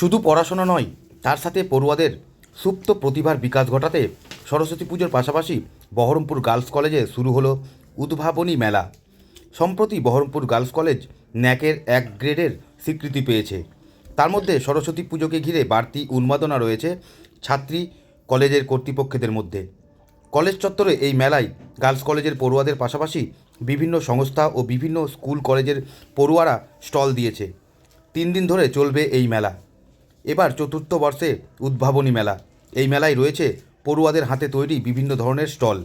শুধু পড়াশোনা নয়, তার সাথে পড়ুয়াদের সুপ্ত প্রতিভার বিকাশ ঘটাতে সরস্বতী পুজোর পাশাপাশি বহরমপুর গার্লস কলেজে শুরু হলো উদ্ভাবনী মেলা। সম্প্রতি বহরমপুর গার্লস কলেজ ন্যাকের এক গ্রেডের স্বীকৃতি পেয়েছে। তার মধ্যে সরস্বতী পুজোকে ঘিরে বাড়তি উন্মাদনা রয়েছে ছাত্রী কলেজের কর্তৃপক্ষদের মধ্যে। কলেজ চত্বরে এই মেলায় গার্লস কলেজের পড়ুয়াদের পাশাপাশি বিভিন্ন সংস্থা ও বিভিন্ন স্কুল কলেজের পড়ুয়ারা স্টল দিয়েছে। তিন দিন ধরে চলবে এই মেলা। এবার চতুর্থ বর্ষে উদ্ভাবনী মেলা। এই মেলায় রয়েছে পড়ুয়াদের হাতে তৈরি বিভিন্ন ধরনের স্টল।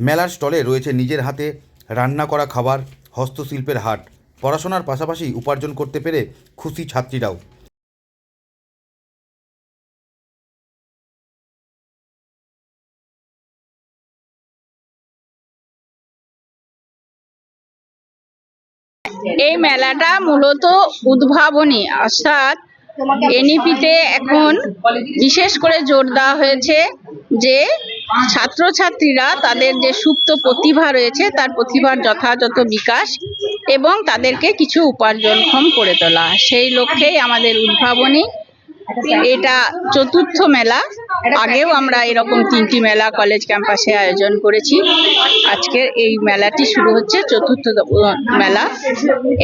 মেলার স্টলে রয়েছে নিজের হাতে রান্না করা খাবার, হস্তশিল্পের হাট। পড়াশোনার পাশাপাশি উপার্জন করতে পেরে খুশি ছাত্রীরাও। এই মেলাটা মূলত উদ্ভাবনী, অর্থাৎ এনইপিতে এখন বিশেষ করে জোর দেওয়া হয়েছে যে ছাত্রছাত্রীরা তাদের যে সুপ্ত প্রতিভা রয়েছে, তার প্রতিভার যথাযথ বিকাশ এবং তাদেরকে কিছু উপার্জনক্ষম করে তোলা। সেই লক্ষ্যেই আমাদের উদ্ভাবনী। এটা চতুর্থ মেলা। আগেও আমরা এরকম তিনটি মেলা কলেজ ক্যাম্পাসে আয়োজন করেছি। আজকের এই মেলাটি শুরু হচ্ছে চতুর্থ মেলা।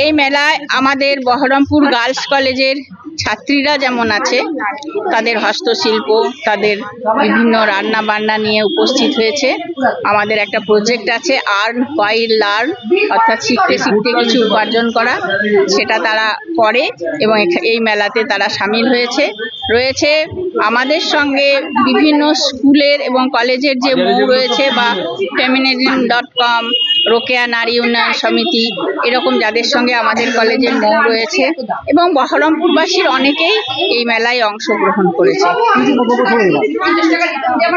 এই মেলায় আমাদের বহরমপুর গার্লস কলেজের ছাত্রীরা যেমন আছে, তাদের হস্তশিল্প, তাদের বিভিন্ন রান্না বান্না নিয়ে উপস্থিত হয়েছে। আমাদের একটা প্রজেক্ট আছে আর্ন ওয়াইল লার্ন অর্থাৎ শিখতে শিখতে কিছু উপার্জন করা। সেটা তারা করে এবং এই মেলাতে তারা সামিল হয়েছে। রয়েছে আমাদের সঙ্গে বিভিন্ন স্কুলের এবং কলেজের যে মৌ রয়েছে বা ফেমিনিজম ডট কম রোকেয়া নারী উন্নয়ন সমিতি, এরকম যাদের সঙ্গে আমাদের কলেজের মৌ রয়েছে এবং বহরমপুরবাসীর অনেকেই এই মেলায় অংশগ্রহণ করেছে।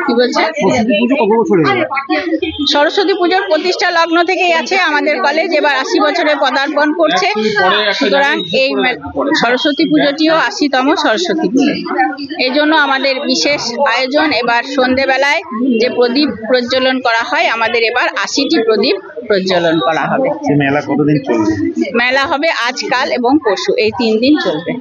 কি সরস্বতী পুজোর প্রতিষ্ঠা লগ্ন থেকেই আছে আমাদের কলেজ, এবার আশি বছরে পদার্পণ করছে। সুতরাং এই সরস্বতী পুজোটিও আশিতম সরস্বতী পুজো। এই জন্য আমাদের বিশেষ আয়োজন, এবার সন্ধেবেলায় যে প্রদীপ প্রজ্বলন করা হয়, আমাদের এবার আশিটি প্রদীপ প্রজ্বলন করা হবে। মেলা কতদিন চলবে? মেলা হবে আজকাল এবং পরশু। এই তিন দিন চলবে।